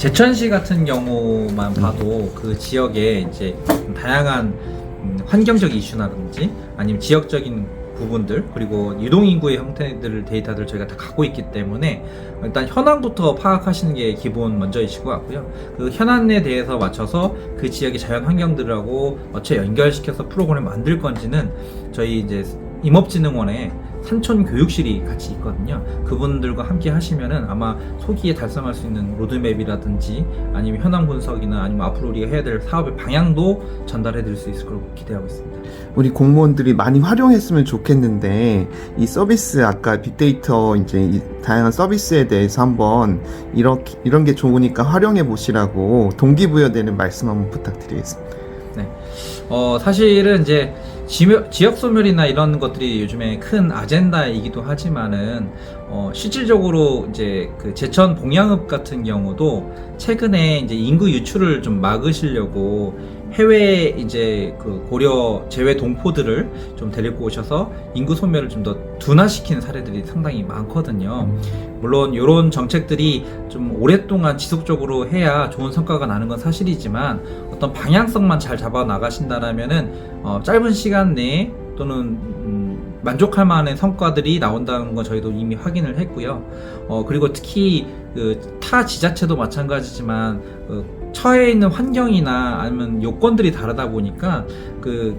제천시 같은 경우만 봐도 그 지역에 이제 다양한 음, 환경적 이슈라든지 아니면 지역적인 부분들 그리고 유동 인구의 형태들 데이터들 저희가 다 갖고 있기 때문에 일단 현황부터 파악하시는 게 기본 먼저이실 것 같고요. 그 현안에 대해서 맞춰서 그 지역의 자연 환경들하고 어째 연결시켜서 프로그램을 만들 건지는 저희 이제 임업진흥원에 산촌 교육실이 같이 있거든요. 그분들과 함께 하시면은 아마 소기에 달성할 수 있는 로드맵이라든지 아니면 현황 분석이나 아니면 앞으로 우리가 해야 될 사업의 방향도 전달해 드릴 수 있을 거라고 기대하고 있습니다. 우리 공무원들이 많이 활용했으면 좋겠는데 이 서비스 아까 빅데이터 이제 이 다양한 서비스에 대해서 한번 이렇게 이런 게 좋으니까 활용해 보시라고 동기부여되는 말씀 한번 부탁드리겠습니다. 어, 사실은 이제 지역, 소멸이나 이런 것들이 요즘에 큰 아젠다이기도 하지만은 어, 실질적으로 이제 그 제천 봉양읍 같은 경우도 최근에 이제 인구 유출을 좀 막으시려고 해외 이제 그 고려 제외 동포들을 좀 데리고 오셔서 인구 소멸을 좀 더 둔화시키는 사례들이 상당히 많거든요. 물론 이런 정책들이 좀 오랫동안 지속적으로 해야 좋은 성과가 나는 건 사실이지만 어떤 방향성만 잘 잡아 나가신다라면은 어, 짧은 시간 내에 또는 음, 만족할 만한 성과들이 나온다는 건 저희도 이미 확인을 했고요. 어, 그리고 특히 그 타 지자체도 마찬가지지만 그 처해 있는 환경이나 아니면 요건들이 다르다 보니까 그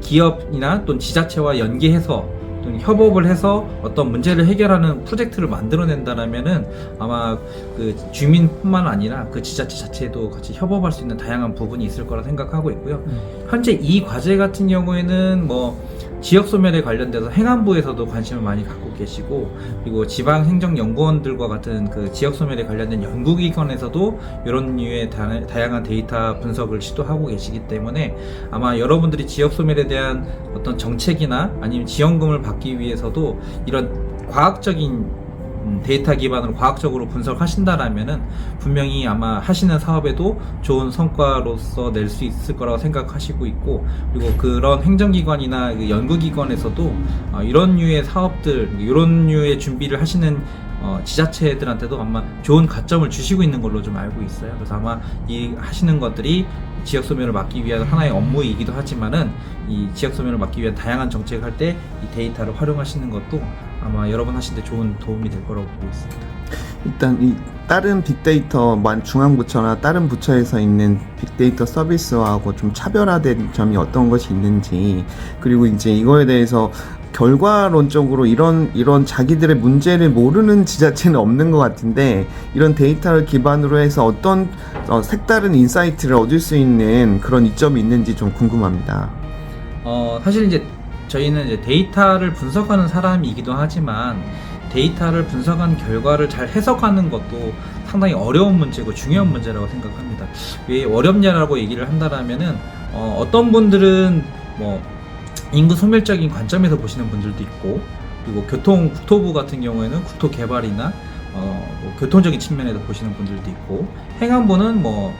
기업이나 또는 지자체와 연계해서 또는 협업을 해서 어떤 문제를 해결하는 프로젝트를 만들어낸다라면은 아마 그 주민뿐만 아니라 그 지자체 자체도 같이 협업할 수 있는 다양한 부분이 있을 거라 생각하고 있고요. 현재 이 과제 같은 경우에는 뭐 지역 소멸에 관련돼서 행안부에서도 관심을 많이 갖고 계시고 그리고 지방 행정 연구원들과 같은 그 지역 소멸에 관련된 연구기관에서도 이런 류의 다, 다양한 데이터 분석을 시도하고 계시기 때문에 아마 여러분들이 지역 소멸에 대한 어떤 정책이나 아니면 지원금을 받기 위해서도 이런 과학적인 음, 데이터 기반으로 과학적으로 분석하신다라면은 분명히 아마 하시는 사업에도 좋은 성과로서 낼 수 있을 거라고 생각하시고 있고 그리고 그런 행정기관이나 그 연구기관에서도 어, 이런 류의 사업들 이런 류의 준비를 하시는 어, 지자체들한테도 아마 좋은 가점을 주시고 있는 걸로 좀 알고 있어요. 그래서 아마 이 하시는 것들이 지역 소멸을 막기 위한 하나의 업무이기도 하지만은 이 지역 소멸을 막기 위한 다양한 정책을 할 때 이 데이터를 활용하시는 것도 아마 여러분 하시는데 좋은 도움이 될 거라고 보고 있습니다. 일단 이 다른 빅데이터 만 중앙부처나 다른 부처에서 있는 빅데이터 서비스하고 좀 차별화된 점이 어떤 것이 있는지 그리고 이제 이거에 대해서 결과론적으로 이런 이런 자기들의 문제를 모르는 지자체는 없는 것 같은데 이런 데이터를 기반으로 해서 어떤 어, 색다른 인사이트를 얻을 수 있는 그런 이점이 있는지 좀 궁금합니다. 어, 사실 이제 저희는 이제 데이터를 분석하는 사람이기도 하지만 데이터를 분석한 결과를 잘 해석하는 것도 상당히 어려운 문제고 중요한 문제라고 생각합니다. 왜 어렵냐라고 얘기를 한다라면은 어, 어떤 분들은 뭐 인구 소멸적인 관점에서 보시는 분들도 있고 그리고 교통 국토부 같은 경우에는 국토 개발이나 어, 뭐 교통적인 측면에서 보시는 분들도 있고 행안부는 뭐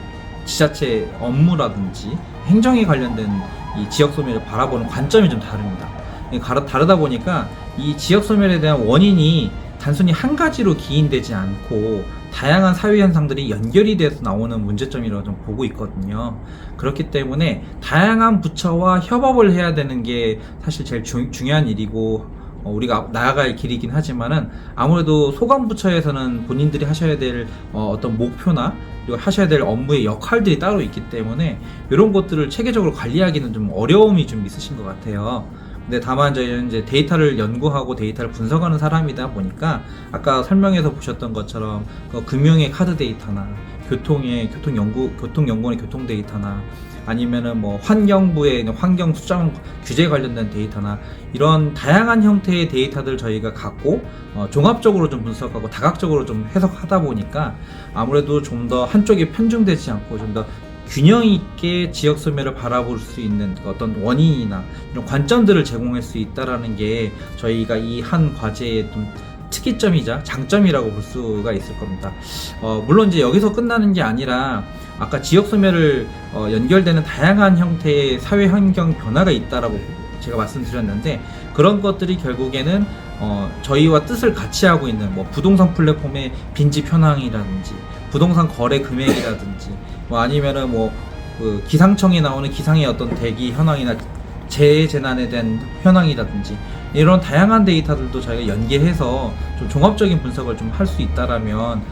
지자체 업무라든지 행정에 관련된 이 지역 소멸을 바라보는 관점이 좀 다릅니다. 이 가르- 다르다 보니까 이 지역 소멸에 대한 원인이 단순히 한 가지로 기인되지 않고 다양한 사회 현상들이 연결이 돼서 나오는 문제점이라고 좀 보고 있거든요. 그렇기 때문에 다양한 부처와 협업을 해야 되는 게 사실 제일 중, 중요한 일이고 어, 우리가 나아갈 길이긴 하지만은 아무래도 소관 부처에서는 본인들이 하셔야 될 어, 어떤 목표나 그리고 하셔야 될 업무의 역할들이 따로 있기 때문에 이런 것들을 체계적으로 관리하기는 좀 어려움이 좀 있으신 것 같아요. 근데 다만 저희는 이제 데이터를 연구하고 데이터를 분석하는 사람이다 보니까 아까 설명에서 보셨던 것처럼 그 금융의 카드 데이터나 교통의 교통 연구 교통 연구원의 교통 데이터나 아니면은 뭐 환경부의 환경 수정 규제 관련된 데이터나 이런 다양한 형태의 데이터들 저희가 갖고 어, 종합적으로 좀 분석하고 다각적으로 좀 해석하다 보니까 아무래도 좀 더 한쪽에 편중되지 않고 좀 더 균형 있게 지역 소멸을 바라볼 수 있는 그 어떤 원인이나 이런 관점들을 제공할 수 있다라는 게 저희가 이 한 과제의 좀 특이점이자 장점이라고 볼 수가 있을 겁니다. 어, 물론 이제 여기서 끝나는 게 아니라 아까 지역 소멸을 어, 연결되는 다양한 형태의 사회 환경 변화가 있다라고 제가 말씀드렸는데 그런 것들이 결국에는 어, 저희와 뜻을 같이 하고 있는 뭐 부동산 플랫폼의 빈집 현황이라든지 부동산 거래 금액이라든지 뭐 아니면은 뭐 그 기상청에 나오는 기상의 어떤 대기 현황이나 재해 재난에 대한 현황이라든지 이런 다양한 데이터들도 저희가 연계해서 좀 종합적인 분석을 좀 할 수 있다라면 지-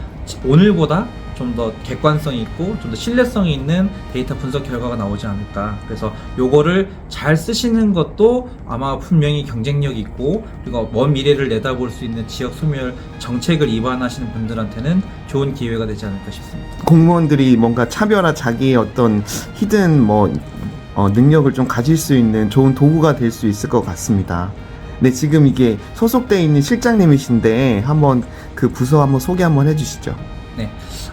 오늘보다 좀 더 객관성 있고 좀 더 신뢰성 있는 데이터 분석 결과가 나오지 않을까. 그래서 요거를 잘 쓰시는 것도 아마 분명히 경쟁력 있고 그리고 먼 미래를 내다볼 수 있는 지역 소멸 정책을 입안하시는 분들한테는 좋은 기회가 되지 않을까 싶습니다. 공무원들이 뭔가 차별화 자기의 어떤 히든 뭐 어, 능력을 좀 가질 수 있는 좋은 도구가 될 수 있을 것 같습니다. 근데 지금 이게 소속돼 있는 실장님이신데 한번 그 부서 한번 소개 한번 해주시죠. 네.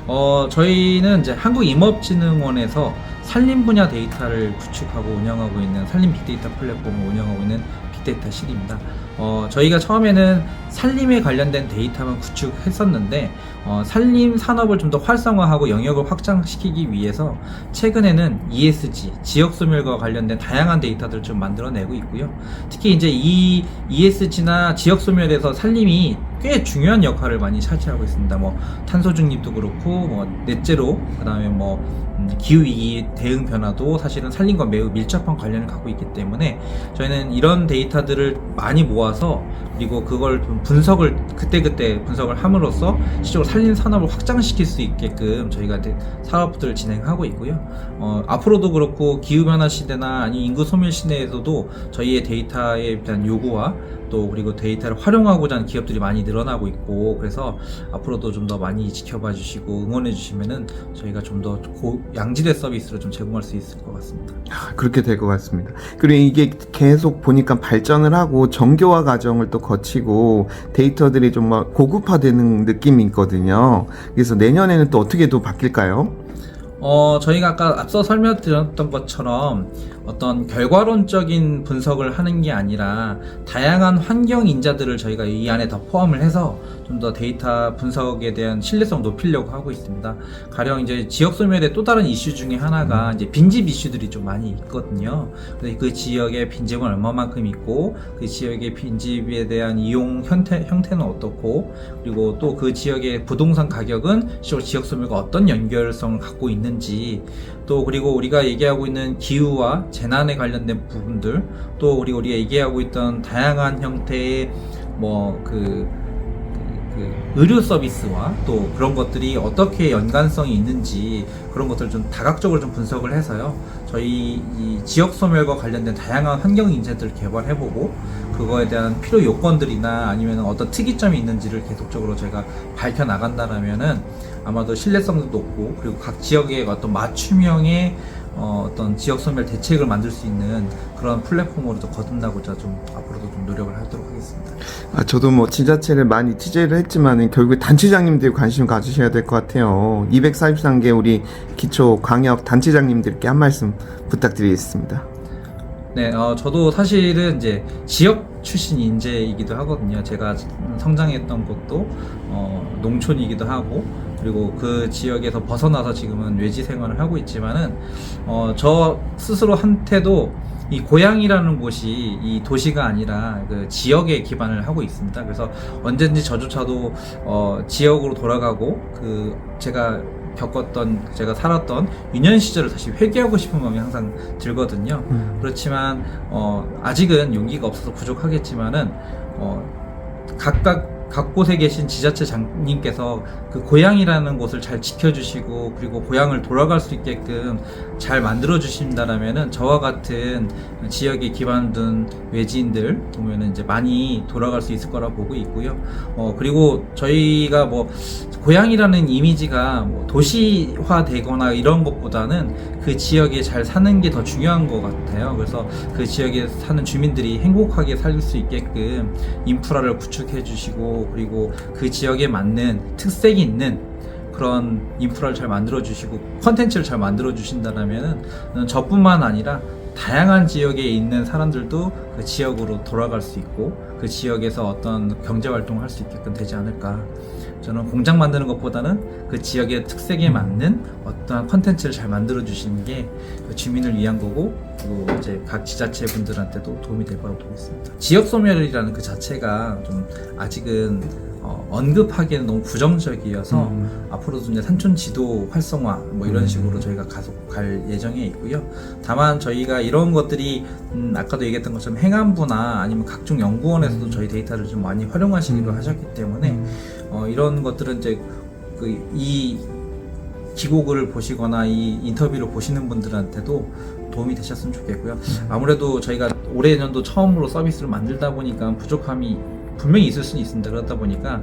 어, 저희는 이제 한국임업진흥원에서 산림 분야 데이터를 구축하고 운영하고 있는 산림 빅데이터 플랫폼을 운영하고 있는 빅데이터 실입니다. 어, 저희가 처음에는 산림에 관련된 데이터만 구축했었는데, 어, 산림 산업을 좀 더 활성화하고 영역을 확장시키기 위해서 최근에는 ESG, 지역 소멸과 관련된 다양한 데이터들을 좀 만들어내고 있고요. 특히 이제 이 ESG나 지역 소멸에서 산림이 꽤 중요한 역할을 많이 차지하고 있습니다. 뭐 탄소 중립도 그렇고 뭐 넷제로 그다음에 뭐 음, 기후 위기 대응 변화도 사실은 산림과 매우 밀접한 관련을 갖고 있기 때문에 저희는 이런 데이터들을 많이 모아서 그리고 그걸 좀 분석을 그때그때 분석을 함으로써 실제로 산림 산업을 확장시킬 수 있게끔 저희가 데- 사업들을 진행하고 있고요. 어, 앞으로도 그렇고 기후 변화 시대나 아니 인구 소멸 시대에서도 저희의 데이터에 대한 요구와 또 그리고 데이터를 활용하고자 하는 기업들이 많이 늘어나고 있고 그래서 앞으로도 좀 더 많이 지켜봐 주시고 응원해 주시면은 저희가 좀 더 양질의 서비스를 좀 제공할 수 있을 것 같습니다. 아, 그렇게 될 것 같습니다. 그리고 이게 계속 보니까 발전을 하고 정교화 과정을 또 거치고 데이터들이 정말 고급화되는 느낌이 있거든요. 그래서 내년에는 또 어떻게 또 바뀔까요? 어, 저희가 아까 앞서 설명드렸던 것처럼 어떤 결과론적인 분석을 하는 게 아니라 다양한 환경 인자들을 저희가 이 안에 더 포함을 해서 좀 더 데이터 분석에 대한 신뢰성 높이려고 하고 있습니다. 가령 이제 지역 소멸의 또 다른 이슈 중에 하나가 이제 빈집 이슈들이 좀 많이 있거든요. 그 지역의 빈집은 얼마만큼 있고 그 지역의 빈집에 대한 이용 형태, 형태는 어떻고 그리고 또 그 지역의 부동산 가격은 실제로 지역 소멸과 어떤 연결성을 갖고 있는 지 또 그리고 우리가 얘기하고 있는 기후와 재난에 관련된 부분들 또 그리고 우리가 얘기하고 있던 다양한 형태의 뭐그 그 의료 서비스와 또 그런 것들이 어떻게 연관성이 있는지 그런 것들을 좀 다각적으로 좀 분석을 해서요. 저희 이 지역 소멸과 관련된 다양한 환경 인재들을 개발해보고 그거에 대한 필요 요건들이나 아니면 어떤 특이점이 있는지를 계속적으로 제가 밝혀 나간다라면은 아마도 신뢰성도 높고 그리고 각 지역의 어떤 맞춤형의 어, 어떤 지역 소멸 대책을 만들 수 있는 그런 플랫폼으로 도 거듭나고자 좀 앞으로도 좀 노력을 하도록 하겠습니다. 아, 저도 뭐 지자체를 많이 취재를 했지만 결국에 단체장님들이 관심 가지셔야 될 것 같아요. 243개 우리 기초 광역 단체장님들께 한 말씀 부탁드리겠습니다. 네, 어, 저도 사실은 이제 지역 출신 인재이기도 하거든요. 제가 성장했던 곳도 어, 농촌이기도 하고 그리고 그 지역에서 벗어나서 지금은 외지 생활을 하고 있지만은 어, 저 스스로 한테도 이 고향이라는 곳이 이 도시가 아니라 그 지역에 기반을 하고 있습니다. 그래서 언제든지 저조차도 어, 지역으로 돌아가고 그 제가 겪었던 제가 살았던 유년 시절을 다시 회귀하고 싶은 마음이 항상 들거든요. 그렇지만 어, 아직은 용기가 없어서 부족하겠지만은 어, 각각 각 곳에 계신 지자체 장님께서 그 고향이라는 곳을 잘 지켜주시고 그리고 고향을 돌아갈 수 있게끔 잘 만들어 주신다라면은 저와 같은 지역에 기반 둔 외지인들 보면은 이제 많이 돌아갈 수 있을 거라 보고 있고요. 어 그리고 저희가 뭐 고향이라는 이미지가 뭐 도시화되거나 이런 것보다는 그 지역에 잘 사는 게 더 중요한 것 같아요. 그래서 그 지역에 사는 주민들이 행복하게 살 수 있게끔 인프라를 구축해 주시고 그리고 그 지역에 맞는 특색이 있는 그런 인프라를 잘 만들어 주시고 컨텐츠를 잘 만들어 주신다면은 저뿐만 아니라 다양한 지역에 있는 사람들도 그 지역으로 돌아갈 수 있고 그 지역에서 어떤 경제 활동을 할 수 있게끔 되지 않을까. 저는 공장 만드는 것보다는 그 지역의 특색에 맞는 어떠한 컨텐츠를 잘 만들어 주시는 게 그 주민을 위한 거고 그리고 이제 각 지자체 분들한테도 도움이 될 거라고 보고 있습니다. 지역 소멸이라는 그 자체가 좀 아직은 어, 언급하기에는 너무 부정적이어서 음. 앞으로도 이제 산촌 지도 활성화 뭐 이런 음. 식으로 저희가 가속 갈 예정에 있고요. 다만 저희가 이런 것들이 음, 아까도 얘기했던 것처럼 행안부나 아니면 각종 연구원에서도 저희 데이터를 좀 많이 활용하시기로 음. 하셨기 때문에 어, 이런 것들은 이제 그 이 기고글을 보시거나 이 인터뷰를 보시는 분들한테도 도움이 되셨으면 좋겠고요. 아무래도 저희가 올해 년도 처음으로 서비스를 만들다 보니까 부족함이 분명히 있을 수는 있습니다. 그러다 보니까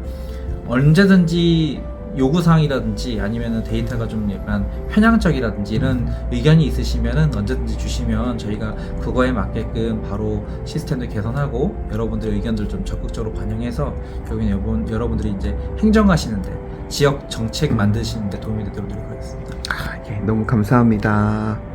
언제든지 요구사항이라든지 아니면은 데이터가 좀 약간 편향적이라든지 이런 의견이 있으시면은 언제든지 주시면 저희가 그거에 맞게끔 바로 시스템을 개선하고 여러분들의 의견들 좀 적극적으로 반영해서 결국엔 여러분, 여러분들이 이제 행정하시는데 지역 정책 만드시는데 도움이 되도록 노력하겠습니다. 아, 예, 너무 감사합니다.